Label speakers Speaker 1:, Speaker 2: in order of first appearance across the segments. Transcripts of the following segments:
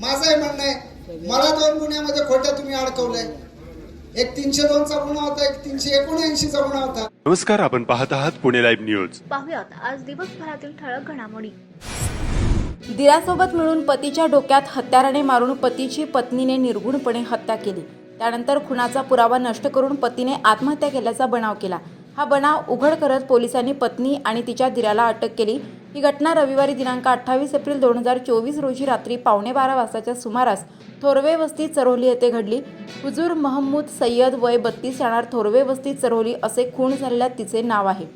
Speaker 1: माझं म्हणणं आहे मला दोन गुन्ह्यामध्ये खोट्या तुम्ही अडकवलंय. एक तीनशे दोनचा गुन्हा होता एक तीनशे एकोणऐंशीचा गुन्हा होता.
Speaker 2: नमस्कार आपण पाहत आहात पुणे लाईव्ह न्यूज.
Speaker 3: पाहुयात आज दिवसभरातील ठळक घडामोडी.
Speaker 4: दिरासोबत मिळून पतीच्या डोक्यात हत्याराने मारून पतीची पत्नीने निर्गुणपणे हत्या केली. त्यानंतर खुनाचा पुरावा नष्ट करून पतीने आत्महत्या केल्याचा बनाव केला. हा बनाव उघड करत पोलिसांनी पत्नी आणि तिच्या दिराला अटक केली. ही घटना रविवारी दिनांक अठ्ठावीस एप्रिल दोन हजार चोवीस रोजी रात्री पावणे बारा वाजताच्या सुमारास थोरवे वस्ती चरोली येथे घडली. हुजूर महमूद सय्यद वय बत्तीस राहणार थोरवे वस्ती चरोली असे खून झालेल्या तिचे नाव आहे.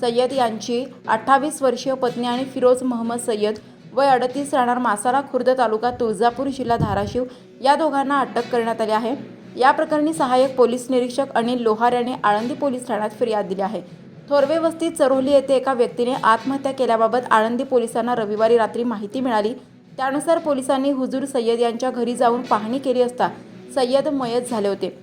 Speaker 4: सय्यद यांची अठ्ठावीस वर्षीय पत्नी आणि फिरोज महम्मद सय्यद वय अडतीस राहणार मासारा खुर्द तालुका तुळजापूर जिल्हा धाराशिव या दोघांना अटक करण्यात आली आहे. या प्रकरणी सहाय्यक पोलीस निरीक्षक अनिल लोहार यांनी आळंदी पोलीस ठाण्यात फिर्याद दिली आहे. थोरवे वस्ती चरोली येथे एका व्यक्तीने आत्महत्या केल्याबाबत आळंदी पोलिसांना रविवारी रात्री माहिती मिळाली. त्यानुसार पोलिसांनी हुजूर सय्यद यांच्या घरी जाऊन पाहणी केली असता सय्यद मयत झाले होते.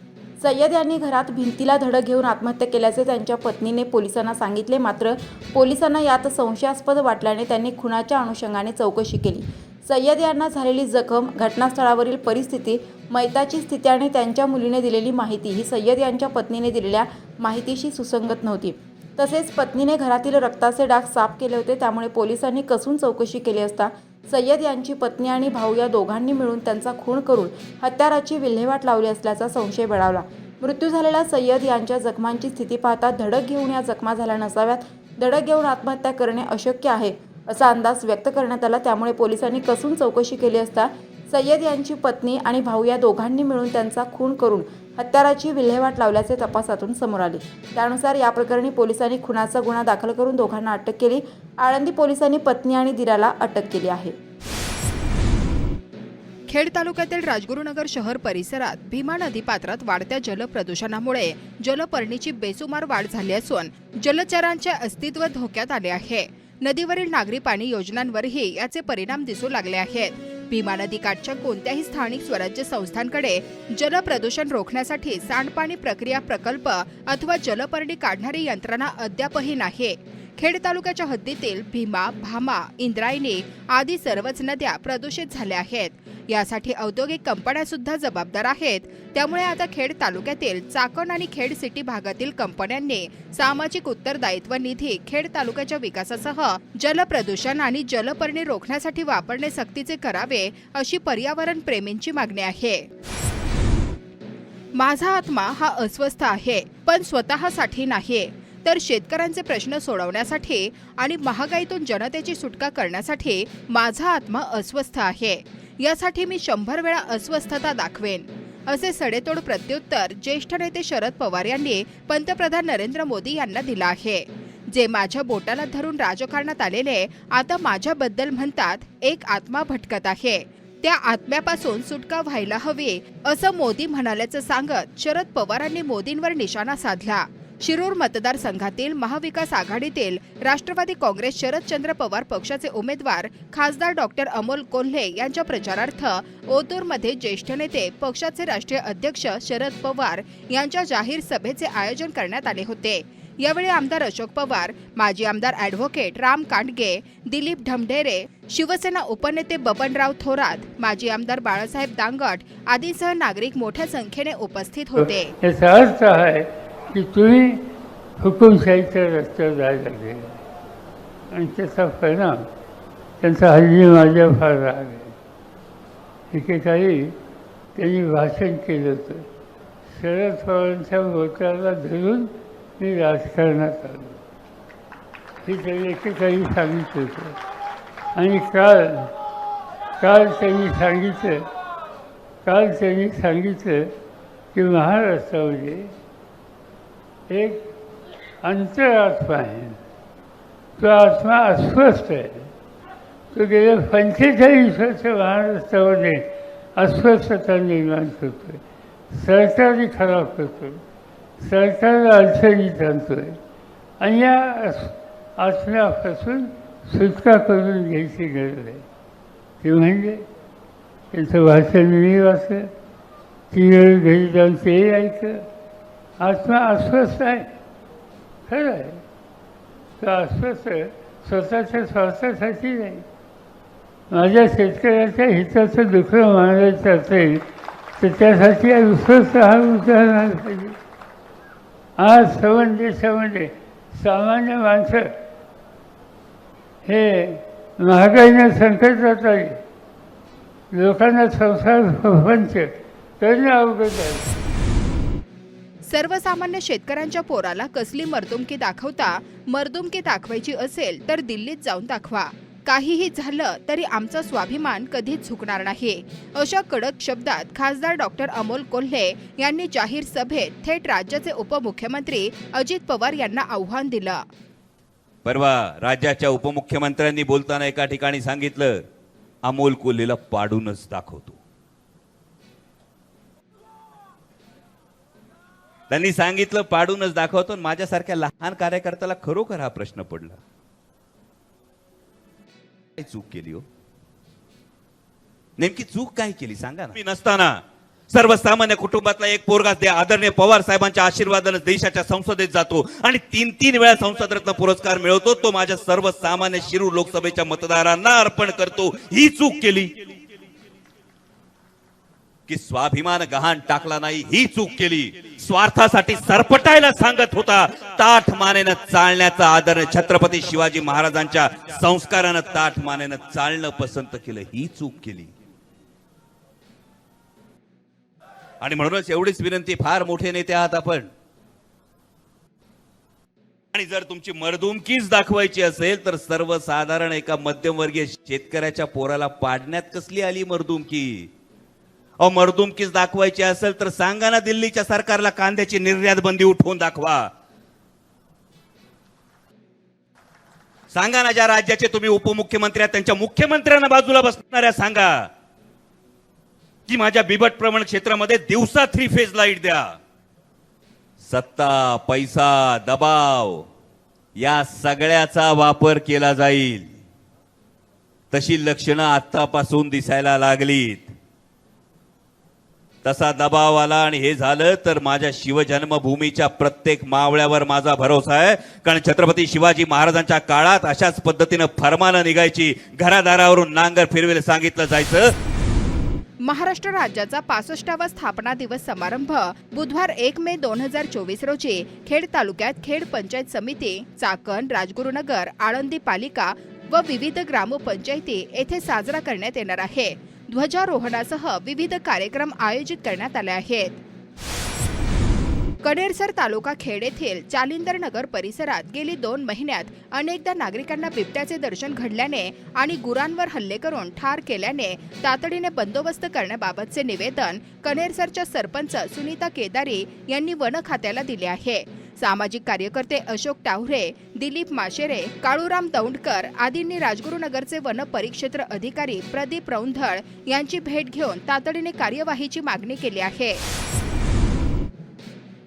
Speaker 4: सय्यद यांनी घरात भिंतीला धडक घेऊन आत्महत्या केल्याचे त्यांच्या पत्नीने पोलिसांना सांगितले. मात्र पोलिसांना यात संशयास्पद वाटल्याने त्यांनी खुनाच्या अनुषंगाने चौकशी केली. सय्यद यांना झालेली जखम घटनास्थळावरील परिस्थिती मैताची स्थिती आणि त्यांच्या मुलीने दिलेली माहिती ही सय्यद यांच्या पत्नीने दिलेल्या माहितीशी सुसंगत नव्हती. तसेच पत्नीने घरातील रक्ताचे डाग साफ केले होते त्यामुळे पोलिसांनी कसून चौकशी केली असता सय्यद यांची पत्नी आणि भाऊ या दोघांनी मिळून त्यांचा खून करून हत्याराची विल्हेवाट लावली असल्याचा संशय बळावला. मृत्यू झालेल्या सय्यद यांच्या जखमांची स्थिती पाहता धडक घेऊन या जखमा झाल्या नसाव्यात. धडक घेऊन आत्महत्या करणे अशक्य आहे. असा अंदाज व्यक्त करण्यात आला. त्यामुळे पोलिसांनी कसून चौकशी केली असता सय्यद यांची पत्नी आणि भाऊ या दोघांनी मिळून त्यांचा खून करून हत्याराची विल्हेवाट लावल्याचे तपासातून समोर आले. त्यानुसार या प्रकरणी पोलिसांनी खुनाचा गुन्हा दाखल करून दोघांना अटक केली. आळंदी पोलिसांनी पत्नी आणि दिराला अटक केली आहे.
Speaker 5: खेड तालुक्यातील राजगुरुनगर शहर परिसरात भीमा नदी पात्रात वाढत्या जलप्रदूषणामुळे जलपर्णीची बेसुमार वाढ झाली असून जलचरांचे अस्तित्व धोक्यात आले आहे. नदीवरील नागरी पाणी योजनांवरही याचे परिणाम दिसू लागले आहेत. भीमा नदीकाठच्या कोणत्याही स्थानिक स्वराज्य संस्थांकडे जलप्रदूषण रोखण्यासाठी सांडपाणी प्रक्रिया प्रकल्प अथवा जलपर्णी काढणारी यंत्रणा अद्यापही नाही. खेड तालुक्याच्या हद्दीतील भीमा भामा इंद्रायणी आदी सर्वच नद्या प्रदूषित झाल्या आहेत. यासाठी औद्योगिक कंपन्या सुद्धा जबाबदार आहेत. त्यामुळे आता खेड तालुक्यातील चाकण आणि खेड सिटी भागातील कंपन्यांनी सामाजिक उत्तरदायित्व निधी खेड तालुक्याच्या विकासासह जलप्रदूषण आणि जलपर्णी रोखण्यासाठी वापरणे सक्तीचे करावे अशी पर्यावरण प्रेमींची मागणी आहे. माझा आत्मा हा अस्वस्थ आहे पण स्वतःसाठी नाही. तर शेतकऱ्यांचे प्रश्न सोडवण्यासाठी आणि महागाईतून जनतेची सुटका करण्यासाठी माझा आत्मा अस्वस्थ आहे. यासाठी मी शंभर वेळा अस्वस्थता दाखवेन. असे सडेतोड प्रत्युत्तर ज्येष्ठ नेते शरद पवार यांनी पंतप्रधान नरेंद्र मोदी यांना दिलं आहे. जे माझ्या बोटाला धरून राजकारणात आलेले आता माझ्याबद्दल म्हणतात एक आत्मा भटकत आहे. त्या आत्म्यापासून सुटका व्हायला हवी असं मोदी म्हणाल्याचं सांगत शरद पवारांनी मोदींवर निशाणा साधला. शिरूर मतदारसंघातील महाविकास आघाडीतील राष्ट्रवादी काँग्रेस शरदचंद्र पवार पक्षाचे उमेदवार खासदार डॉक्टर अमोल कोल्हे यांच्या प्रचारार्थ ओतूरमध्ये ज्येष्ठ नेते पक्षाचे राष्ट्रीय अध्यक्ष शरद पवार यांच्या जाहीर सभेचे आयोजन करण्यात आले होते. यावेळी आमदार अशोक पवार माजी आमदार ॲडव्होकेट राम कांडगे दिलीप ढमढेरे शिवसेना उपनेते बबनराव थोरात माजी आमदार बाळासाहेब दांगट आदींसह नागरिक मोठ्या संख्येने उपस्थित होते.
Speaker 6: हे सहज आहे. की तुम्ही हुकुमशाहीच्या रस्त्यावर जायला लागले. आणि त्याचा परिणाम त्यांचा हल्ली माझ्या फार राग आहे. एकेकाळी त्यांनी भाषण केलं होतं. शरद पवारांच्या बोटाला धरून मी राजकारणात आलो. हे त्यांनी एकेकाळी सांगितलं होतं. आणि काल काल त्यांनी सांगितलं काल त्यांनी सांगितलं की महाराष्ट्रामध्ये एक अंतरात्मा आहे तो आत्मा अस्वस्थ आहे. तो गेल्या पंचेचाळीस वर्ष महाराष्ट्रामध्ये अस्वस्थता निर्माण करतो आहे सरकारही खराब करतो सरकारला अडचणीत आणतो आहे आणि या आत्म्यापासून सुटका करून घ्यायची गरज आहे. ते म्हणजे त्यांचं भाषण मी वाचलं. ती वेळ घरी जाऊन ते ऐकलं. आत्मा अस्वस्थ आहे. खरं आहे. तो अस्वस्थ स्वतःच्या स्वार्थासाठी नाही. माझ्या शेतकऱ्याच्या हिताचं दुसरं मानायचं असेल तर त्यासाठी अस्वस्थ हा उदाहरण पाहिजे आज श्रवण देशामध्ये सामान्य माणसं हे महागाईनं संकटात आली लोकांना संसार पंच करणं अवघड आहे
Speaker 5: सर्वसामान्य शेतकऱ्यांच्या पोराला कसली मर्दुमकी दाखवता मर्दुमकी दाखवायची असेल तर दिल्लीत जाऊन दाखवा. काहीही झालं तरी आमचा स्वाभिमान कधीच झुकणार नाही. अशा कडक शब्दात खासदार डॉक्टर अमोल कोल्हे यांनी जाहीर सभेत थेट राज्याचे उपमुख्यमंत्री अजित पवार यांना आव्हान दिलं.
Speaker 7: परवा राज्याच्या उपमुख्यमंत्र्यांनी बोलताना एका ठिकाणी सांगितलं अमोल कोल्हेला पाडूनच दाखवतो. त्यांनी सांगितलं पाडूनच दाखवतो माझ्यासारख्या लहान कार्यकर्त्याला खरोखर हा प्रश्न पडला. काय चूक केली हो? नेमकी चूक काय केली? सांगा ना. मी नसताना सर्वसामान्य कुटुंबातला एक पोरगा आदरणीय पवार साहेबांच्या आशीर्वादाने देशाच्या संसदेत जातो आणि तीन तीन वेळा संसदरत्न पुरस्कार मिळवतो तो माझ्या सर्वसामान्य शिरू लोकसभेच्या मतदारांना अर्पण करतो. ही चूक केली. की स्वाभिमान गहाण टाकला नाही ही चूक केली. स्वार्थासाठी सरपटायला सांगत होता ताठ मानेनं चालण्याचा आदर छत्रपती शिवाजी महाराजांच्या संस्कारानं ताठ मानेनं चालणं पसंत केलं ही चूक केली. आणि म्हणूनच एवढीच विनंती फार मोठे नेते आहात आपण. आणि जर तुमची मर्दुमकीच दाखवायची असेल तर सर्वसाधारण एका मध्यमवर्गीय शेतकऱ्याच्या पोराला पाडण्यात कसली आली मर्दुमकी? अहो मर्दुमकीच दाखवायची असेल तर सांगा ना दिल्लीच्या सरकारला कांद्याची निर्यात बंदी उठवून दाखवा. सांगा ना ज्या राज्याचे तुम्ही उपमुख्यमंत्री आहात त्यांच्या मुख्यमंत्र्यांना बाजूला बसणाऱ्या सांगा. की माझ्या बिबट प्रमाण क्षेत्रामध्ये दिवसा थ्री फेज लाइट द्या. सत्ता पैसा दबाव या सगळ्याचा वापर केला जाईल. तशी लक्षणं आत्तापासून दिसायला लागलीत. तसा दबाव आला आणि हे झालं तर माझ्या शिवजन्मभूमीच्या प्रत्येक मावळ्यावर माझा भरोसा आहे. कारण छत्रपती शिवाजी महाराजांच्या काळात अशाच पद्धतीनं फरमानं निघायची घरादारावरून नांगर फिरवेल सांगितलं जायचं.
Speaker 5: महाराष्ट्र राज्याचा पासष्टावा स्थापना दिवस समारंभ बुधवार एक मे दोन हजार चोवीस रोजी खेड तालुक्यात खेड पंचायत समिती चाकण राजगुरुनगर आळंदी पालिका व विविध ग्रामपंचायती येथे साजरा करण्यात येणार आहे. ध्वजारोहणासह विविध कार्यक्रम आयोजित करण्यात आले आहेत. कडेरसर तालुका खेड येथील चालिंदर नगर परिसरात गेली दोन महिन्यात अनेकदा नागरिकांना बिबट्याचे दर्शन घडल्याने आणि गुरांवर हल्ले करून ठार केल्याने तातडीने बंदोबस्त करण्याबाबतचे निवेदन कनेरसरच्या सरपंच सुनीता केदारी यांनी वन खात्याला दिले आहे. सामाजिक कार्यकर्ते अशोक टावरे दिलीप माशेरे काळूराम दौंडकर आदींनी राजगुरुनगरचे वन परिक्षेत्र अधिकारी प्रदीप रौंधळ यांची भेट घेऊन तातडीने कार्यवाहीची मागणी केली आहे.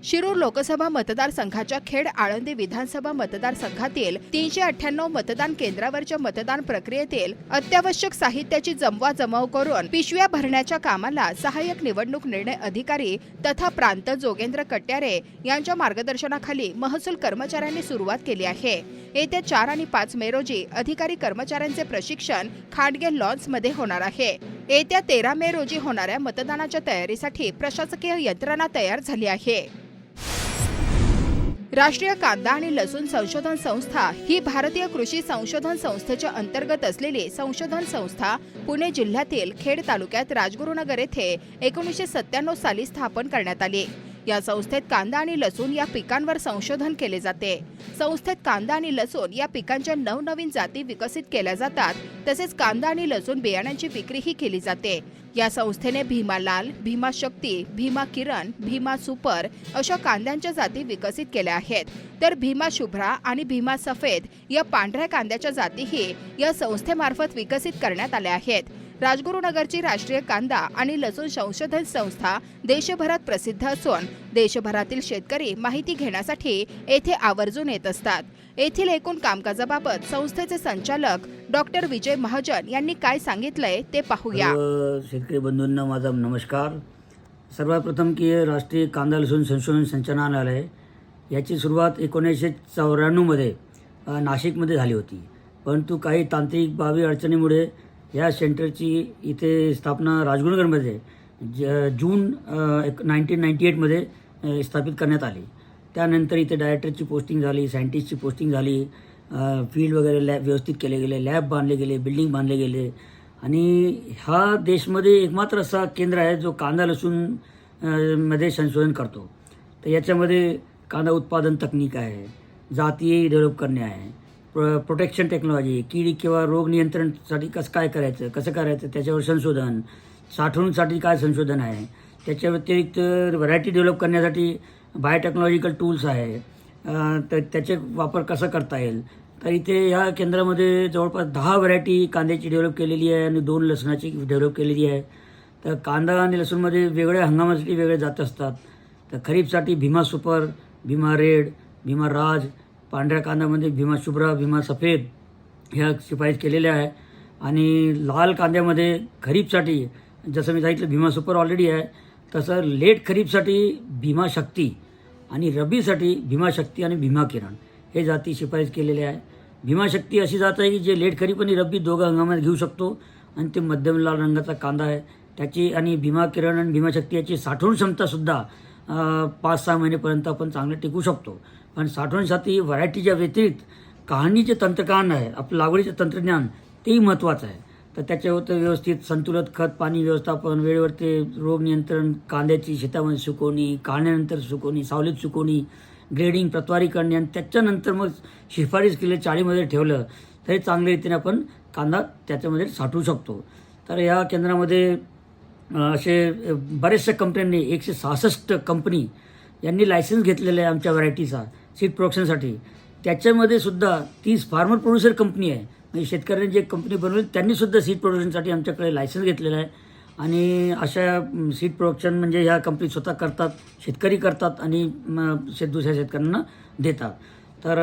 Speaker 5: शिरूर लोकसभा मतदारसंघाच्या खेड आळंदी विधानसभा मतदारसंघातील तीनशे अठ्ठ्याण्णव मतदान केंद्रावरच्या मतदान प्रक्रियेतील अत्यावश्यक साहित्याची जमवा जमाव करून पिशव्या भरण्याच्या कामाला सहाय्यक निवडणूक निर्णय अधिकारी तथा प्रांत जोगेंद्र कट्यारे यांच्या मार्गदर्शनाखाली महसूल कर्मचाऱ्यांनी सुरुवात केली आहे. येत्या चार आणि पाच मे रोजी अधिकारी कर्मचाऱ्यांचे प्रशिक्षण खाडगे लॉन्समध्ये होणार आहे. येत्या तेरा मे रोजी होणाऱ्या मतदानाच्या तयारीसाठी प्रशासकीय यंत्रणा तयार झाली आहे. राष्ट्रीय कांदा आणि लसूण संशोधन संस्था ही भारतीय कृषी संशोधन संस्थेच्या अंतर्गत असलेली संशोधन संस्था पुणे जिल्ह्यातील खेड तालुक्यात राजगुरुनगर येथे एकोणीसशे सत्त्याण्णव साली स्थापन करण्यात आली. या संस्थेत कांदा आणि लसूण या पिकांवर संशोधन केले जाते. संस्थेत कांदा आणि लसूण या पिकांच्या नवनवीन जाती विकसित केल्या जातात. तसेच कांदा आणि लसूण बियाण्यांची विक्रीही केली जाते. या संस्थेने भीमा लाल भीमा शक्ती भीमा किरण भीमा सुपर अशा कांद्यांच्या जाती विकसित केल्या आहेत. तर भीमा शुभ्रा आणि भीमा सफेद या पांढऱ्या कांद्याच्या जातीही या संस्थेमार्फत विकसित करण्यात आल्या आहेत. राजगुरुनगरची राष्ट्रीय कांदा आणि लसूण संशोधन संस्था देशभरात प्रसिद्ध असून देशभरातील शेतकरी माहिती घेण्यासाठी येथे आवर्जून येत असतात. येथील एकूण कामकाजाबाबत संस्थेचे संचालक डॉक्टर विजय महाजन यांनी काय सांगितलंय ते पाहूया.
Speaker 8: शेतकरी बंधूंना माझा नमस्कार. सर्वात प्रथम की राष्ट्रीय कांदा लसूण संशोधन संचालनालय याची सुरुवात एकोणीसशे चौऱ्याण्णवमध्ये नाशिकमध्ये झाली होती. परंतु काही तांत्रिक बाबी अडचणीमुळे या सेंटरची इथे स्थापना राजगुरुनगरमध्ये ज जून एक नाईन्टीन नाईन्टी एटमध्ये स्थापित करण्यात आली. त्यानंतर इथे डायरेक्टरची पोस्टिंग झाली सायंटिस्टची पोस्टिंग झाली फील्ड वगैरे लॅब व्यवस्थित केले गेले लॅब बांधले गेले बिल्डिंग बांधले गेले. आणि हा देशमध्ये एकमात्र असा केंद्र आहे जो कांदा लसूणमध्ये संशोधन करतो. तर याच्यामध्ये कांदा उत्पादन तकनीक आहे जाती डेव्हलप करणे आहे. प्रो प्रोटेक्शन टेक्नॉलॉजी कीड किंवा रोग नियंत्रणसाठी कसं काय करायचं कसं करायचं त्याच्यावर संशोधन साठवणूसाठी काय संशोधन आहे त्याच्या व्यतिरिक्त व्हरायटी डेव्हलप करण्यासाठी बायोटेक्नॉलॉजिकल टूल्स आहे तर त्याचे वापर कसा करता येईल? तर इथे ह्या केंद्रामध्ये जवळपास दहा व्हरायटी कांद्याची डेव्हलप केलेली आहे आणि दोन लसणाची डेव्हलप केलेली आहे. तर कांदा आणि लसूणमध्ये वेगळ्या हंगामासाठी वेगळे जात असतात. तर खरीपसाठी भीमा सुपर भीमा रेड भीमा राज पांढऱ्या कांद्यामध्ये भीमा शुभ्रा भीमा सफेद ह्या शिफारस केलेल्या आहे. आणि लाल कांद्यामध्ये खरीपसाठी जसं मी सांगितलं भीमा सुपर ऑलरेडी आहे तसं लेट खरीपसाठी भीमा शक्ती आणि रबीसाठी भीमा शक्ती आणि भीमा किरण हे जाती शिफारस केलेल्या आहे. भीमा शक्ती अशी जात आहे की जे लेट खरीप आणि रब्बी दोघं हंगामात घेऊ शकतो आणि ते मध्यम लाल रंगाचा कांदा आहे. त्याची आणि भीमा किरण आणि भीमा शक्ती याची साठवण क्षमतासुद्धा पाच सहा महिनेपर्यंत आपण चांगलं टिकू शकतो. पण साठवणसाठी व्हरायटीच्या व्यतिरिक्त कहाणीचे तंत्रज्ञान आहे आपलं लागवडीचं तंत्रज्ञान तेही महत्त्वाचं आहे. तर त्याच्यावर तर व्यवस्थित संतुलित खत पाणी व्यवस्थापन वेळेवर ते रोग नियंत्रण कांद्याची शेतामध्ये सुकवणी काढण्यानंतर सुकवणी सावलीत सुकवणी ग्रेडिंग प्रतवारी करणे आणि त्याच्यानंतर मग शिफारस केले चाळीमध्ये ठेवलं तरी चांगल्या रीतीने आपण कांदा त्याच्यामध्ये साठवू शकतो. तर या केंद्रामध्ये असे बऱ्याचशा कंपन्यांनी एकशे सहासष्ट कंपनी यांनी लायसन्स घेतलेलं आहे आमच्या व्हरायटीचा सीड प्रोडक्शनसाठी. त्याच्यामध्ये सुद्धा तीस फार्मर प्रोड्युसर कंपनी आहे. म्हणजे शेतकऱ्यांनी जे कंपनी बनवली त्यांनीसुद्धा सीड प्रोडक्शनसाठी आमच्याकडे लायसन्स घेतलेलं आहे. आणि अशा सीड प्रोडक्शन म्हणजे ह्या कंपनी स्वतः करतात शेतकरी करतात आणि शेत दुसऱ्या शेतकऱ्यांना देतात. तर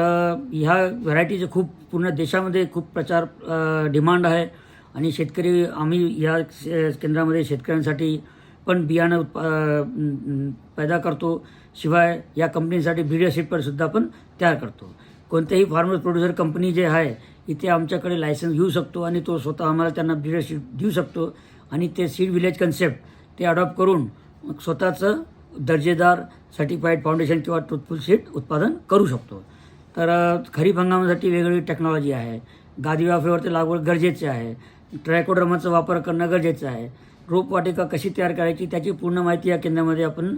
Speaker 8: ह्या व्हरायटीचे खूप पूर्ण देशामध्ये खूप प्रचार डिमांड आहे. आणि शेतकरी आम्ही या शे- केंद्रामध्ये शेतकऱ्यांसाठी पण बियाणं उत्पा पैदा करतो. शिवाय या कंपनीसाठी व्हिडिओ शिपर सुद्धा आपण तयार करतो. कोणत्याही फार्मर प्रोड्युसर कंपनी जे आहे इथे आमच्याकडे लायसन्स घेऊ शकतो आणि तो स्वतः आम्हाला त्यांना ब्रिडरशिप देऊ शकतो आणि ते सीड विलेज कन्सेप्ट ते अडॉप्ट करून स्वतःचं दर्जेदार सर्टिफाईड फाउंडेशन किंवा ट्रुथफुल सीड उत्पादन करू शकतो. तर खरीप हंगामासाठी वेगवेगळी टेक्नॉलॉजी आहे. गादी वाफेवरती लागवड गरजेचे आहे. ट्रायकोड्रमाचा वापर करणं गरजेचं आहे. रोपवाटिका कशी तयार करायची त्याची पूर्ण माहिती या केंद्रामध्ये आपण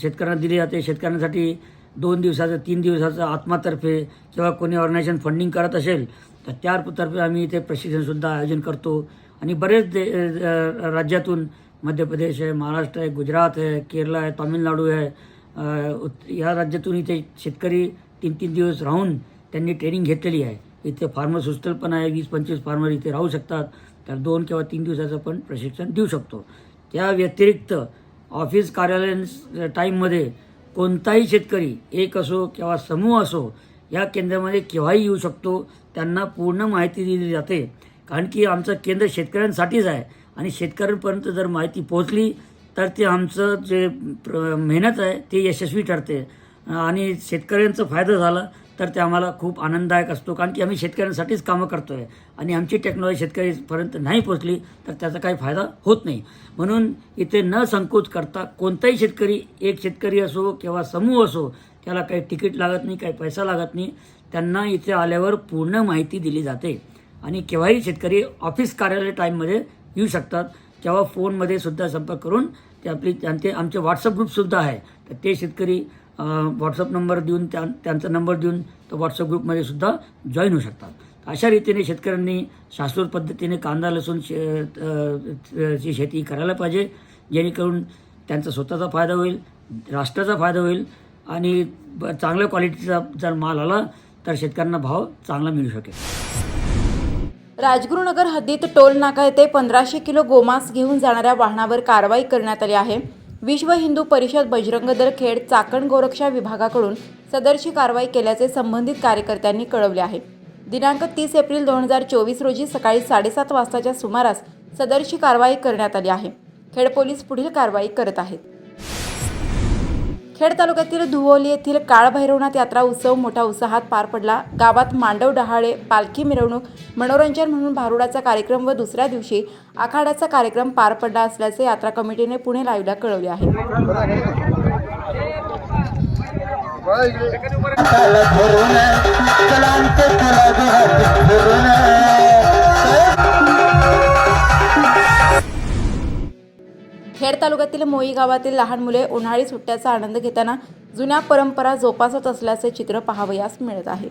Speaker 8: शेतकऱ्यांना दिली जाते. शेतकऱ्यांसाठी दोन दिवसाचं तीन दिवसाचं आत्मातर्फे किंवा कोणी ऑर्गनायझेशन फंडिंग करत असेल तर त्यातर्फे आम्ही इथे प्रशिक्षणसुद्धा आयोजन करतो. आणि बरेच दे राज्यातून मध्य प्रदेश आहे महाराष्ट्र आहे गुजरात आहे केरळ आहे तामिळनाडू आहे. या राज्यातून इथे शेतकरी तीन तीन दिवस राहून त्यांनी ट्रेनिंग घेतलेली आहे. इथे फार्मर्स हॉस्टेल पण आहे वीस पंचवीस फार्मर इथे राहू शकतात. तर दोन किंवा तीन दिवसाचं पण प्रशिक्षण देऊ शकतो. त्या व्यतिरिक्त ऑफिस कार्यालय टाईममध्ये कोणताही शेतकरी एक असो किंवा समूह असो या केंद्रामध्ये केव्हाही येऊ शकतो त्यांना पूर्ण माहिती दिली जाते. कारण की आमचं केंद्र शेतकऱ्यांसाठीच आहे आणि शेतकऱ्यांपर्यंत जर माहिती पोहोचली तर ते आमचं जे प्र मेहनत आहे ते यशस्वी ठरते. आणि शेतकऱ्यांचा फायदा झाला तर ते आम्हाला खूप आनंददायक असतो. कारण की आम्ही शेतकऱ्यांसाठीच कामं करतो आहे आणि आमची टेक्नॉलॉजी शेतकरीपर्यंत नाही पोचली तर त्याचा काही फायदा होत नाही. म्हणून इथे न संकोच करता कोणताही शेतकरी एक शेतकरी असो किंवा समूह असो त्याला काही तिकीट लागत नाही काही पैसा लागत नाही. त्यांना इथे आल्यावर पूर्ण माहिती दिली जाते. आणि केव्हाही शेतकरी ऑफिस कार्यालय टाईममध्ये येऊ शकतात. किंवा फोनमध्ये सुद्धा संपर्क करून ते आपली त्यांचे आमचे व्हॉट्सअप ग्रुपसुद्धा आहे. तर ते शेतकरी व्हॉट्सअप नंबर देऊन त्या त्यांचा नंबर देऊन तो व्हॉट्सअप ग्रुपमध्ये सुद्धा जॉईन होऊ शकतात. अशा रीतीने शेतकऱ्यांनी शाश्वत पद्धतीने कांदा लसूण शे ची शेती करायला पाहिजे. जेणेकरून त्यांचा स्वतःचा फायदा होईल राष्ट्राचा फायदा होईल आणि ब- चांगल्या क्वालिटीचा जर माल आला तर शेतकऱ्यांना भाव चांगला मिळू शकेल.
Speaker 4: राजगुरुनगर हद्दीत टोल नाका येथे पंधराशे किलो गोमांस घेऊन जाणाऱ्या वाहनावर कारवाई करण्यात आली आहे. विश्व हिंदू परिषद बजरंग दल खेड चाकण गोरक्षा विभागाकडून सदरची कारवाई केल्याचे संबंधित कार्यकर्त्यांनी कळवले आहे. दिनांक तीस एप्रिल दोन हजार चोवीस रोजी सकाळी साडेसात वाजताच्या सुमारास सदरची कारवाई करण्यात आली आहे. खेड पोलीस पुढील कारवाई करत आहेत. खेड तालुक्यातील धुवोली येथील काळभैरवनाथ यात्रा उत्सव मोठ्या उत्साहात पार पडला गावात मांडव डहाळे पालखी मिरवणूक मनोरंजन म्हणून भारुडाचा कार्यक्रम व दुसऱ्या दिवशी आखाड्याचा कार्यक्रम पार पडला असल्याचे यात्रा कमिटीने पुणे लाईव्हला कळवले आहे खेड तालुक्यातील मोई गावातील लहान मुले उन्हाळी सुट्ट्याचा आनंद घेताना जुन्या परंपरा जोपासत असल्याचे चित्र पाहावयास मिळत आहे.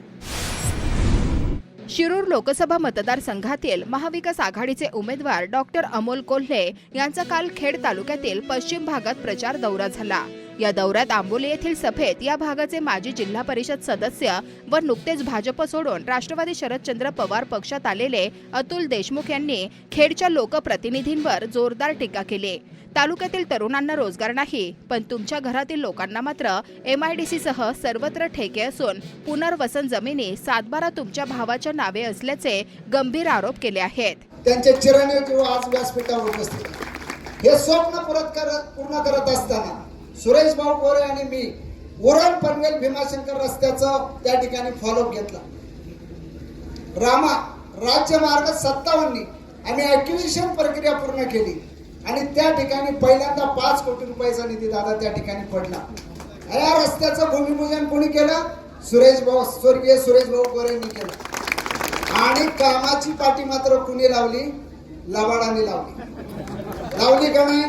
Speaker 5: शिरूर लोकसभा मतदारसंघातील महाविकास आघाडीचे उमेदवार डॉक्टर अमोल कोल्हे यांचा काल खेड तालुक्यातील पश्चिम भागात प्रचार दौरा झाला. या दौऱ्यात आंबोली येथील सभेत या भागाचे माजी जिल्हा परिषद सदस्य व नुकतेच भाजप सोडून राष्ट्रवादी शरदचंद्र पवार पक्षात आलेले अतुल देशमुख यांनी खेडच्या लोकप्रतिनिधींवर जोरदार टीका केली. तालुक्यातील तरुणांना रोजगार नाही पण तुमच्या घरातील लोकांना मात्र एमआयडीसी सह सर्वत्र ठेके असून पुनर्वसन जमिनी सातबारा तुमच्या भावाच्या नावे असल्याचे गंभीर आरोप केले आहेत.
Speaker 1: त्यांच्या चिरंजीव आज व्यासपीठावर उपस्थित हे स्वप्न परत करत पूर्ण करत असताना सुरेश भाऊ गोरे आणि मी उरण पनवेल भीमाशंकर रस्त्याचं त्या ठिकाणी फॉलोअप घेतला. रामा राज्य मार्ग सत्तावन्नी आम्ही ऍक्विजिशन प्रक्रिया पूर्ण केली. आणि त्या ठिकाणी पहिल्यांदा पाच कोटी रुपयाचा निधी दादा त्या ठिकाणी पडला. या रस्त्याचं भूमिपूजन कोणी केलं? सुरेश भाऊ स्वर्गीय सुरेश भाऊ गोरेंनी केलं. आणि कामाची पाठी मात्र कुणी लावली? लवाडाने लावली. लावली का नाही?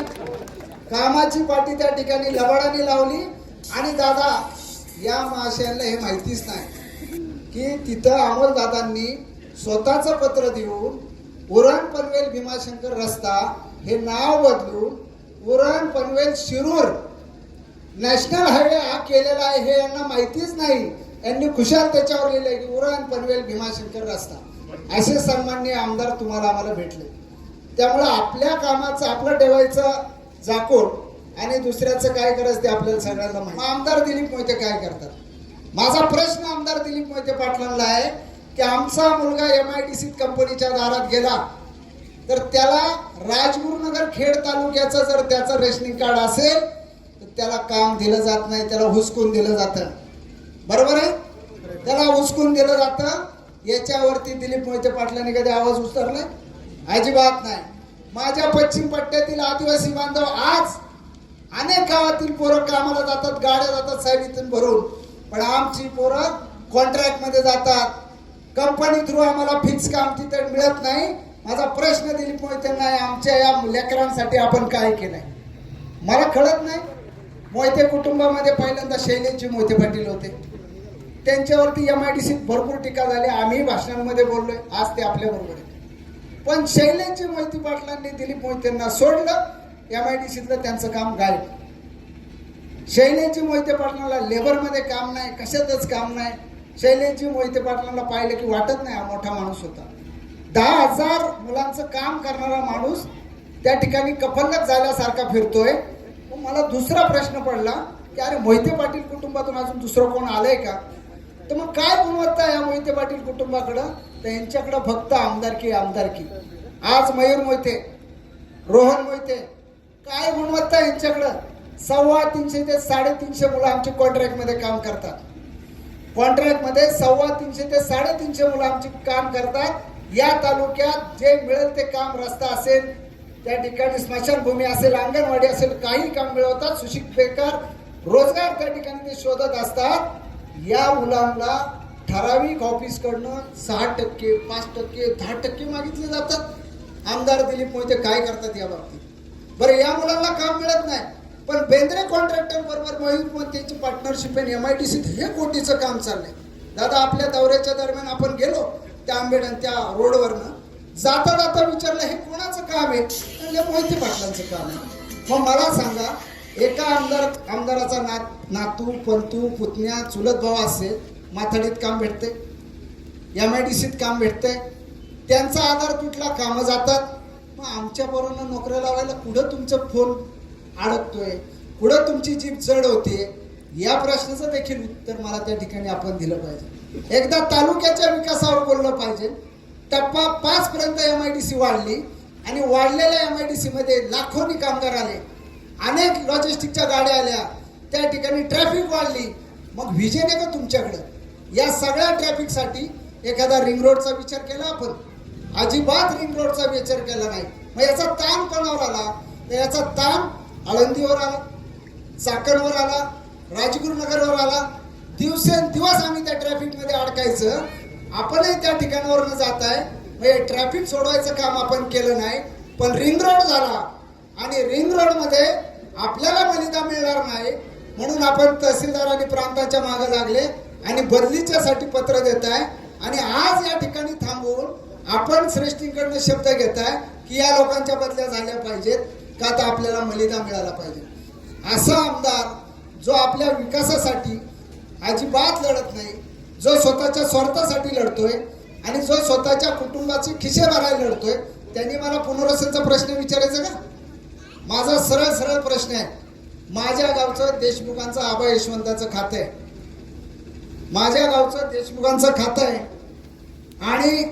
Speaker 1: कामाची पाठी त्या ठिकाणी लबाडाने लावली. आणि दादा या महाशयांना हे माहितीच नाही की तिथं अमोल दादांनी स्वतःचं पत्र देऊन उरण पनवेल भीमाशंकर रस्ता हे नाव बदलून उरण पनवेल शिरूर नॅशनल हायवे हा केलेला आहे हे यांना माहितीच नाही. यांनी खुशाल त्याच्यावर लिहिलंय की उरण पनवेल भीमाशंकर रस्ता. असे सन्माननीय आमदार तुम्हाला आम्हाला भेटले. त्यामुळे आपल्या कामाचं आपलं ठेवायचं जाकोर आणि दुसऱ्याचं काय करायचं ते आपल्याला सगळ्यांना माहिती. आमदार दिलीप मोहिते काय करतात? माझा प्रश्न आमदार दिलीप मोहिते पाटलांना आहे की आमचा मुलगा एम आय डी सी कंपनीच्या दारात गेला तर त्याला राजगुरुनगर खेड तालुक्याचं जर त्याचं रेशनिंग कार्ड असेल तर त्याला काम दिलं जात नाही त्याला हुसकून दिलं जातं. बरोबर आहे? त्याला हुसकून दिलं जातं. याच्यावरती दिलीप मोहिते पाटलांनी कधी आवाज उचलला अजिबात नाही. माझ्या पश्चिम पट्ट्यातील आदिवासी बांधव आज अनेक गावातील पोरं कामाला जातात गाड्या जातात साहेब इथून भरून. पण आमची पोरं कॉन्ट्रॅक्टमध्ये जातात. कंपनी थ्रू आम्हाला फिक्स काम तिथे मिळत नाही. माझा प्रश्न दिलीप मोहितेंना आहे आमच्या या लेकरांसाठी आपण काय केलंय? मला कळत नाही. मोहिते कुटुंबामध्ये पहिल्यांदा शैलेशजी मोहिते पाटील होते. त्यांच्यावरती एम आय डी सीत भरपूर टीका झाली. आम्ही भाषणांमध्ये बोललोय. आज ते आपल्या बरोबर आहे पण शैलेशजी माहिती पाटलांनी दिलीप मोहितेंना सोडलं एम आय डी सीतलं त्यांचं काम गायब. शैलेशजी मोहिते पाटलांना लेबरमध्ये काम नाही कशातच काम नाही. शैलेशजी मोहिते पाटलांना पाहिलं की वाटत नाही हा मोठा माणूस होता. दहा हजार मुलांचं काम करणारा माणूस त्या ठिकाणी कफल्लक झाल्यासारखा फिरतोय. मला दुसरा प्रश्न पडला की अरे मोहिते पाटील कुटुंबातून अजून दुसरं कोण आलंय का? तर मग काय गुणवत्ता आहे या मोहिते पाटील कुटुंबाकडं? तर यांच्याकडं फक्त आमदारकी आमदारकी. आज मयूर मोहिते रोहन मोहिते काय गुणवत्ता यांच्याकडं? सव्वा तीनशे ते साडेतीनशे मुलं आमची कॉन्ट्रॅक्टमध्ये काम करतात. कॉन्ट्रॅक्टमध्ये सव्वा तीनशे ते साडेतीनशे मुलं आमची काम करतात. या तालुक्यात जे मिळेल ते काम रस्ता असेल त्या ठिकाणी स्मशानभूमी असेल अंगणवाडी असेल काही काम मिळवतात. सुशिक्षित बेकार रोजगार त्या ठिकाणी ते शोधत असतात. या मुलांना ठराविक ऑफिसकडनं सहा टक्के पाच टक्के दहा टक्के मागितले जातात. आमदार दिलीप मोहिते काय करतात या बाबतीत? बरं या मुलांना काम मिळत नाही. पण बेंद्रे कॉन्ट्रॅक्टर बरोबर मयूर मोहितेची पार्टनरशिप आहे एम आय टी सीत हे कोटीचं काम चाललंय. दादा आपल्या दौऱ्याच्या दरम्यान आपण गेलो त्या आंबेडन त्या रोडवरनं. जाता जाता विचारलं हे कोणाचं काम आहे? म्हणलं मोहिते पाटलांचं काम आहे. मग मला सांगा एका आमदार आमदाराचा नात नातू पंतू पुतण्या चुलत भाऊ असेल माथाडीत काम भेटते एम आय डी सीत काम भेटते त्यांचा आधार तुटला कामं जातात. मग आमच्या बरोबर नोकऱ्या लावायला कुठं तुमचं फोन अडकतोय? कुठं तुमची जीभ जड होते या प्रश्नाचं देखील उत्तर मला त्या ठिकाणी आपण दिलं पाहिजे. एकदा तालुक्याच्या विकासावर बोललं पाहिजे. टप्पा पाच पर्यंत एम आय डी सी वाढली आणि वाढलेल्या एम आय डी सीमध्ये लाखोनी कामगार आले. अनेक लॉजिस्टिकच्या गाड्या आल्या. त्या ठिकाणी ट्रॅफिक वाढली. मग व्हिजन आहे का तुमच्याकडं. या सगळ्या ट्रॅफिकसाठी एखादा रिंग रोडचा विचार केला आपण. अजिबात रिंग रोडचा विचार केला नाही. मग याचा ताण कोणावर आला? तर याचा ताण आळंदीवर आला चाकणवर आला राजगुरुनगरवर आला. दिवसेंदिवस आम्ही त्या ट्रॅफिकमध्ये अडकायचं. आपणही त्या ठिकाणावरनं जात आहे म्हणजे ट्रॅफिक सोडवायचं काम आपण केलं नाही. पण रिंग रोड झाला. आणि रिंग रोडमध्ये आपल्याला मलिदा मिळणार नाही म्हणून आपण तहसीलदार आणि प्रांताच्या मागे लागले आणि बदलीच्या साठी पत्र देत आहे आणि आज या ठिकाणी थांबून आपण श्रेष्ठींकडनं शब्द घेत आहे की या लोकांच्या बदल्या झाल्या पाहिजेत का तर आपल्याला मलिदा मिळाला पाहिजे. असा आमदार जो आपल्या विकासासाठी अजिबात लढत नाही जो स्वतःच्या स्वार्थासाठी लढतोय आणि जो स्वतःच्या कुटुंबाची खिशे भरायला लढतोय त्यांनी मला पुनर्वसनचा प्रश्न विचारायचा का? माझा सरळ सरळ प्रश्न आहे. माझ्या गावचं देशमुखांचं आबा यशवंताचं खातं आहे. माझ्या गावचं देशमुखांचं खातं आहे. आणि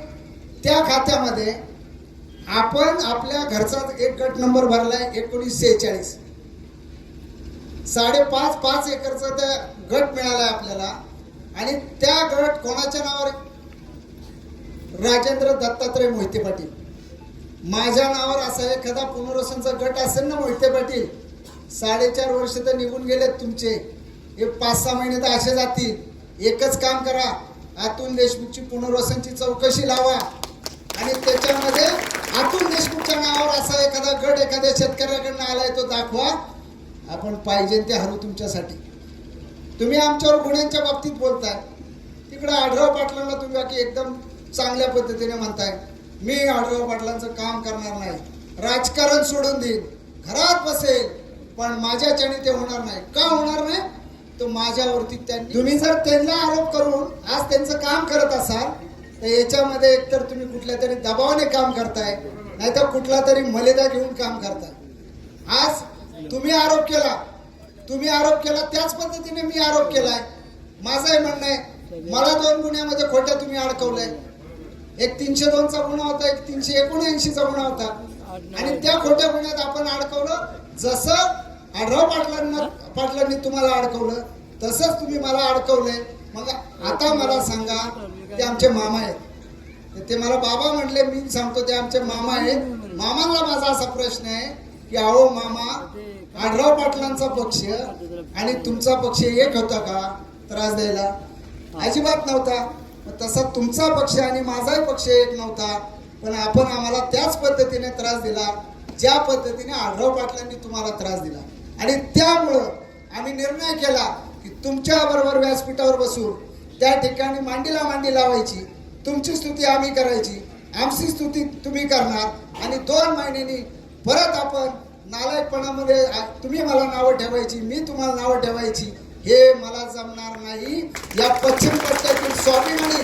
Speaker 1: त्या खात्यामध्ये आपण आपल्या घरचा एक गट नंबर भरलाय एकोणीस सेहेचाळीस साडेपाच पाच एकरचा त्या गट मिळालाय आपल्याला. आणि त्या गट कोणाच्या नावावर राजेंद्र दत्तात्रय मोहिते पाटील. माझ्या नावावर असा एखादा पुनर्वसनचा गट असेल ना मोहिते पाटील साडेचार वर्ष तर निघून गेलेत तुमचे. हे पाच सहा महिने तर असे जातील. एकच काम करा. अतुल देशमुखची पुनर्वसनची चौकशी लावा. आणि त्याच्यामध्ये अतुल देशमुखच्या नावावर असा एखादा गट एखाद्या शेतकऱ्याकडनं आलाय तो दाखवा. आपण पाहिजे ते हरू तुमच्यासाठी. तुम्ही आमच्यावर गुन्ह्यांच्या बाबतीत बोलताय. तिकडे आढराव पाटलांना तुम्ही बाकी एकदम चांगल्या पद्धतीने म्हणताय. मी आढराव पाटलांचं काम करणार नाही. राजकारण सोडून देईन. घरात बसेल पण माझ्याच्याने ते होणार नाही. का होणार नाही? तो माझ्यावरती त्यांनी तुम्ही जर त्यांना आरोप करून आज त्यांचं काम करत असाल तर याच्यामध्ये एकतर तुम्ही कुठल्या तरी दबावाने काम करताय नाहीतर कुठला तरी मलेदा घेऊन काम करताय. आज तुम्ही आरोप केला. तुम्ही आरोप केला त्याच पद्धतीने मी आरोप केलाय. माझंही म्हणणं आहे मला दोन गुन्ह्यामध्ये खोट्या तुम्ही अडकवलंय. एक तीनशे दोनचा गुन्हा होता एक तीनशे एकोणऐंशीचा गुन्हा होता. आणि त्या खोट्या गुन्ह्यात आपण अडकवलं. जसं आढराव पाटलांना पाटलांनी तुम्हाला अडकवलं तसंच तुम्ही मला अडकवलंय. मग आता मला सांगा ते आमचे मामा आहेत. ते मला बाबा म्हटले मी सांगतो ते आमचे मामा आहेत. मामांना माझा असा प्रश्न आहे की अहो मामा आढराव पाटलांचा पक्ष आणि तुमचा पक्ष एक होता का? त्रास द्यायला. अजिबात नव्हता. मग तसा तुमचा पक्ष आणि माझाही पक्ष एक नव्हता पण आपण आम्हाला त्याच पद्धतीने त्रास दिला ज्या पद्धतीने आढराव पाटलांनी तुम्हाला त्रास दिला. आणि त्यामुळं आम्ही निर्णय केला की तुमच्या बरोबर व्यासपीठावर बसून त्या ठिकाणी मांडीला मांडी लावायची तुमची स्तुती आम्ही करायची आमची स्तुती तुम्ही करणार आणि दोन महिन्यांनी परत आपण नालायकपणामध्ये तुम्ही मला नावं ठेवायची मी तुम्हाला नावं ठेवायची हे मला जमणार नाही. या पश्चिम पट्ट्यातील स्वाभिमानी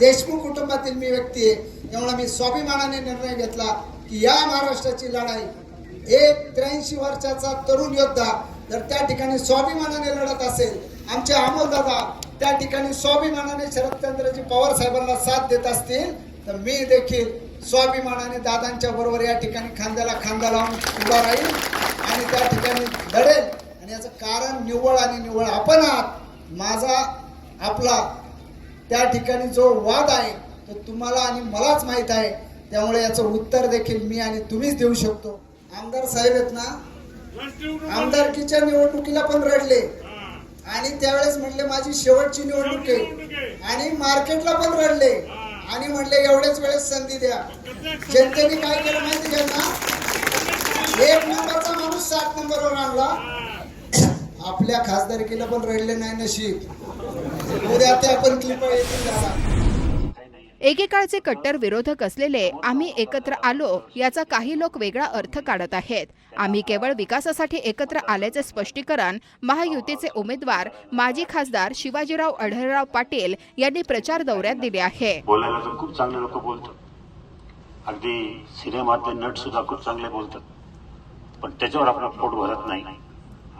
Speaker 1: देशमुख कुटुंबातील मी व्यक्ती आहे. एवढा मी स्वाभिमानाने निर्णय घेतला की या महाराष्ट्राची लढाई एक त्र्याऐंशी वर्षाचा तरुण योद्धा जर त्या ठिकाणी स्वाभिमानाने लढत असेल आमचे अमोलदादा त्या ठिकाणी स्वाभिमानाने शरदचंद्रजी पवार साहेबांना साथ देत असतील तर मी देखील स्वाभिमानाने दादांच्या बरोबर या ठिकाणी खांद्याला खांदा लावून उभा राहील आणि त्या ठिकाणी लढेल. आणि याचं कारण निव्वळ आणि निव्वळ. आपण आहात. माझा आपला त्या ठिकाणी जो वाद आहे तो तुम्हाला आणि मलाच माहीत आहे. त्यामुळे याचं उत्तर देखील मी आणि तुम्हीच देऊ शकतो. आमदार साहेब आहेत ना? आमदारकीच्या निवडणुकीला पण रडले. आणि त्यावेळेस म्हणले माझी शेवटची निवडणूक आहे. आणि मार्केटला पण रडले. आणि म्हणले एवढ्याच वेळेस संधी द्या. जनतेने काय केलं माहिती घ्या ना एक नंबरचा माणूस सात नंबरवर आणला. आपल्या खासदारकीला पण रडले नाही नशीब. उद्या ते आपण क्लिप येतील दादा.
Speaker 5: एकेकाळचे कट्टर विरोधक असलेले आम्ही एकत्र आलो याचा काही लोक वेगळा अर्थ काढत आहेत. आम्ही केवळ विकासासाठी एकत्र आल्याचे स्पष्टीकरण महायुतीचे उमेदवार माजी खासदार शिवाजीराव अढळराव पाटील यांनी प्रचार दौऱ्यात दिले आहे.
Speaker 9: बोलायला तर खूप चांगले लोक बोलतात. अगदी सिनेमातले नट सुद्धा खूप चांगले बोलतात. पण त्याच्यावर आपलं पोट भरत नाही.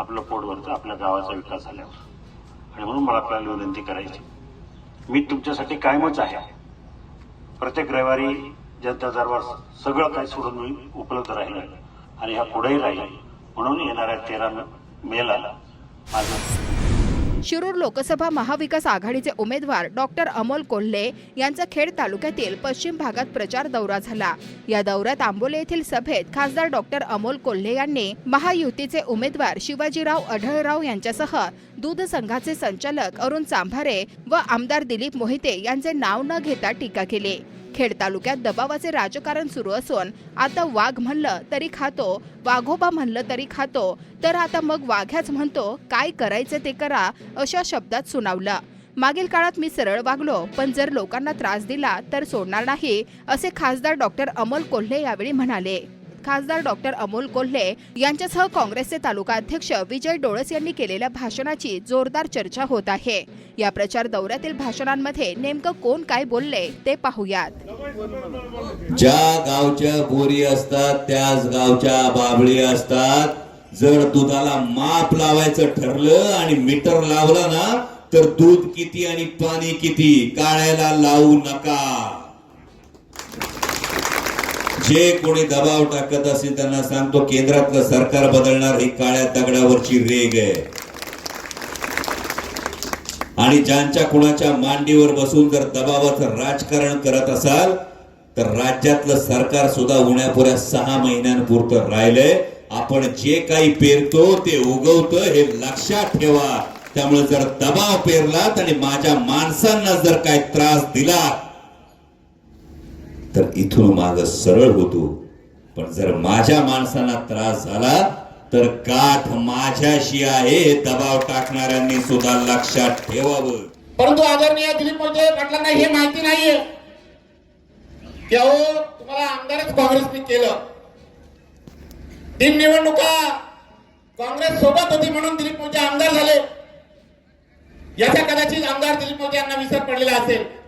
Speaker 9: आपलं पोट भरतं आपल्या गावाचा विकास झाल्यावर. आणि म्हणून मला आपल्याला विनंती करायची. मी तुमच्यासाठी कायमच आहे. प्रत्येक रविवारी जनता दरबार सगळं काही सोडून मी उपलब्ध राहील आणि ह्या पुढेही राहील. म्हणून येणाऱ्या तेरा मेला आज
Speaker 5: शिरूर लोकसभा महाविकास आघाडीचे उमेदवार डॉक्टर अमोल कोल्हे यांचा खेड तालुक्यातील पश्चिम भागात प्रचार दौरा झाला. या दौऱ्यात आंबोले येथील सभेत खासदार डॉक्टर अमोल कोल्हे यांनी महायुतीचे उमेदवार शिवाजीराव अढळराव यांच्यासह दूध संघाचे संचालक अरुण चांभारे व आमदार दिलीप मोहिते यांचे नाव न घेता टीका केली. खेड तालुक्यात दबावाचे राजकारण सुरू असून आता वाघ म्हणलं तरी खातो वाघोबा म्हणलं तरी खातो. तर आता मग वाघ्याच म्हणतो काय करायचे ते करा अशा शब्दात सुनावलं. मागील काळात मी सरळ वागलो पण जर लोकांना त्रास दिला तर सोडणार नाही असे खासदार डॉक्टर अमोल कोल्हे यावेळी म्हणाले. खासदार डॉक्टर अमोल कोल्हे यांच्यासह काँग्रेसचे तालुका अध्यक्ष विजय डोळस यांनी केलेल्या भाषणाची जोरदार चर्चा होत आहे. या प्रचार दौऱ्यातील भाषणांमध्ये नेमकं कोण काय बोलले ते पाहूयात.
Speaker 7: ज्या गावच्या बोरी असतात त्याच गावच्या बाबळी असतात. जर दुधाला माप लावायचं ठरलं आणि मीटर लावलं ना तर दूध किती आणि पाणी किती काळायला लावू नका. जे कोणी दबाव टाकत असेल त्यांना सांगतो केंद्रातलं सरकार बदलणार ही काळ्या दगडावरची रेग आहे. आणि ज्यांच्या कुणाच्या मांडीवर बसून जर दबावाचं राजकारण करत असाल तर राज्यातलं सरकार सुद्धा उण्यापुऱ्या सहा महिन्यांपुरतं राहिलंय. आपण जे काही पेरतो ते उगवतं हे लक्षात ठेवा. त्यामुळे जर दबाव पेरलात आणि माझ्या माणसांना जर काही त्रास दिला तर इथून माझं सरळ होतो. पण जर माझ्या माणसांना त्रास झाला तर काठ माझ्याशी आहे दबाव टाकणाऱ्यांनी सुद्धा लक्षात ठेवावं.
Speaker 10: परंतु आदरणीय दिलीप म्हटलं पाटलांना हे माहिती नाहीये. की अहो तुम्हाला आमदारच काँग्रेसने केलं. तीन निवडणुका काँग्रेस सोबत होती म्हणून दिलीप मोहिते आमदार झाले. याचा कदाचित आमदार दिलीप मोहिते यांना विसर पडलेला असेल.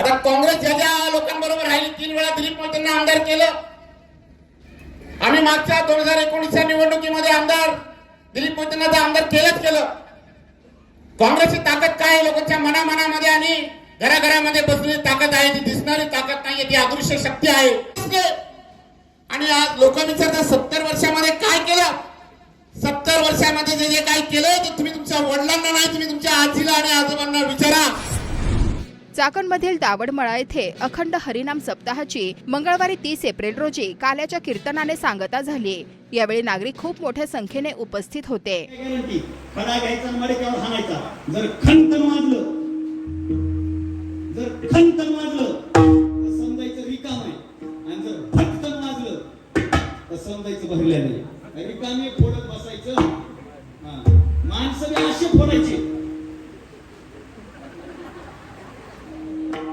Speaker 10: आता काँग्रेस ज्या ज्या लोकांबरोबर राहिली तीन वेळा दिलीप मोदींना आमदार केलं. आम्ही मागच्या दोन हजार एकोणीसच्या निवडणुकीमध्ये आमदार दिलीप मोदींना तर आमदार केलंच केलं. काँग्रेसची ताकद काय आहे? लोकांच्या मनामनामध्ये आणि घराघरामध्ये बसलेली ताकद आहे ती दिसणारी ताकद नाहीये ती अदृश्य शक्ती आहे. आणि आज लोक विचारतात सत्तर वर्षामध्ये काय केलं? सत्तर वर्षामध्ये जे जे काय केलं ते तुम्ही तुमच्या वडिलांना नाही तुम्ही तुमच्या आजीला आणि आजोबांना विचारा.
Speaker 5: चाकणमधील दावडमळा येथे अखंड हरिनाम सप्ताहाची मंगळवारी तीस एप्रिल रोजी काल्याच्या कीर्तनाने सांगता झाली. यावेळी नागरिक खूप मोठ्या संख्येने उपस्थित होते.
Speaker 11: जर खंत वाजलं जर खंतन वाजलं तर समजायचं रिकाम आहे. आणि जर फटकन माजलं तर समजायचं भरल्याने. रिकामे फोडत बसायचं. माणसं असे फोडायचे.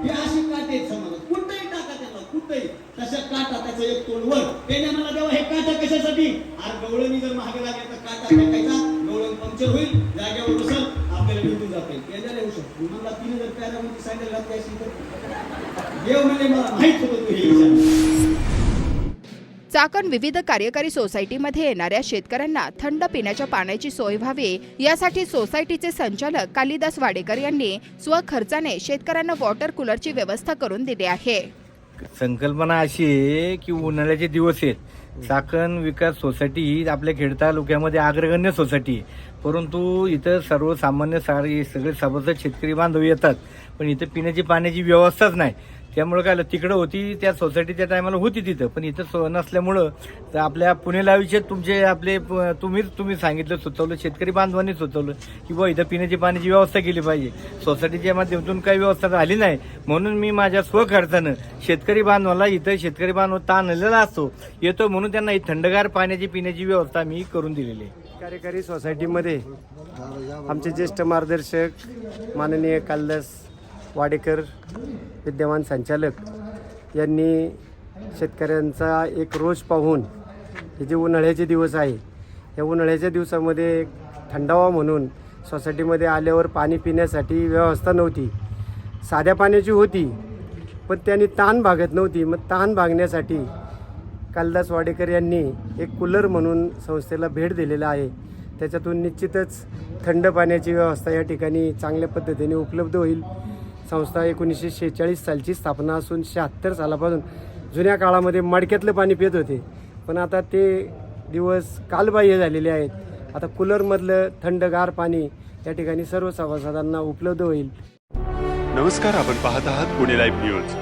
Speaker 11: हे असे काटे आहेत समाजात कुठंही टाका त्याला कुठंही. तशा काटा त्याचं एक तोंड वर. त्याने मला देवा हे काटा कशासाठी? अरे गवळणी जर मागे लागले तर काटा फेकायचा. गवळण पंक्चर होईल जागेवर बसल आपल्याला भेटून जाते त्याला येऊ शकतो. मला तिने जर पॅरामध्ये सँडल घातली असेल तर. देव म्हणजे मला माहीत होतं तू हे विचार
Speaker 5: चाकण विविध कार्यकारी सोसायटीमध्ये येणाऱ्या शेतकऱ्यांना थंड पिण्याच्या पाण्याची सोय व्हावी यासाठी सोसायटीचे संचालक कालिदास वाडेकर यांनी स्वखर्चाने शेतकऱ्यांना वॉटर कूलरची व्यवस्था करून दिली आहे.
Speaker 12: संकल्पना अशी आहे की उन्हाळ्याचे दिवस आहेत. चाकण विकास सोसायटी ही आपल्या खेड तालुक्यामध्ये अग्रगण्य सोसायटी आहे. परंतु इथं सर्वसामान्य सारे सगळे सभासद शेतकरी बांधव येतात. पण इथं पिण्याची पाण्याची व्यवस्थाच नाही. त्यामुळे काय झालं, तिकडं होती त्या सोसायटीच्या टायमाला होती तिथं. पण इथं सो नसल्यामुळं तर आपल्या पुणे आयुष्यात तुमचे आपले प- तुम्हीच तुम्ही सांगितलं सुचवलं शेतकरी बांधवांनी सुचवलं की बुवा इथं पिण्याची पाण्याची व्यवस्था केली पाहिजे. सोसायटीच्या माध्यमातून काही व्यवस्था झाली नाही. म्हणून मी माझ्या स्वखर्चानं शेतकरी बांधवाला इथं शेतकरी बांधव ताणलेला असतो येतो म्हणून त्यांना ही थंडगार पाण्याची पिण्याची व्यवस्था मी करून दिलेली आहे.
Speaker 13: कार्यकारी सोसायटीमध्ये आमचे ज्येष्ठ मार्गदर्शक माननीय कालदास वाडेकर विद्यमान संचालक यांनी शेतकऱ्यांचा एक रोज पाहून हे जे उन्हाळ्याचे दिवस आहे या उन्हाळ्याच्या दिवसामध्ये एक थंडावा म्हणून सोसायटीमध्ये आल्यावर पाणी पिण्यासाठी व्यवस्था नव्हती. साध्या पाण्याची होती पण त्यांनी ताण भागत नव्हती. मग ताण भागण्यासाठी कालदास वाडेकर यांनी एक कूलर म्हणून संस्थेला भेट दिलेला आहे. त्याच्यातून निश्चितच थंड पाण्याची व्यवस्था या ठिकाणी चांगल्या पद्धतीने उपलब्ध होईल. संस्था एकोणीसशे शेहेचाळीस सालची स्थापना असून शहात्तर सालापासून जुन्या काळामध्ये मडक्यातलं पाणी पित होते. पण आता ते दिवस कालबाह्य झालेले आहेत. आता कूलरमधलं थंडगार पाणी या ठिकाणी सर्व सभासदांना उपलब्ध होईल.
Speaker 2: नमस्कार आपण पाहत आहात पुणे लाईव्ह न्यूज